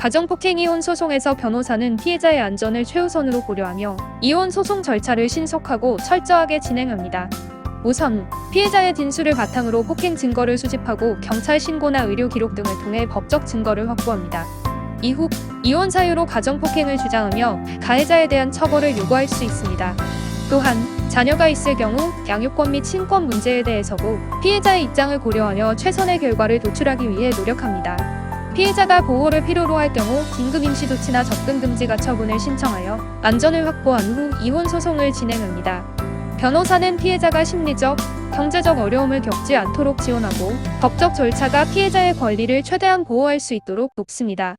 가정폭행 이혼 소송에서 변호사는 피해자의 안전을 최우선으로 고려하며 이혼 소송 절차를 신속하고 철저하게 진행합니다. 우선 피해자의 진술을 바탕으로 폭행 증거를 수집하고 경찰 신고나 의료 기록 등을 통해 법적 증거를 확보합니다. 이후 이혼 사유로 가정폭행을 주장하며 가해자에 대한 처벌을 요구할 수 있습니다. 또한 자녀가 있을 경우 양육권 및 친권 문제에 대해서도 피해자의 입장을 고려하며 최선의 결과를 도출하기 위해 노력합니다. 피해자가 보호를 필요로 할 경우 긴급 임시조치나 접근 금지 가 처분을 신청하여 안전을 확보한 후 이혼 소송을 진행합니다. 변호사는 피해자가 심리적, 경제적 어려움을 겪지 않도록 지원하고 법적 절차가 피해자의 권리를 최대한 보호할 수 있도록 돕습니다.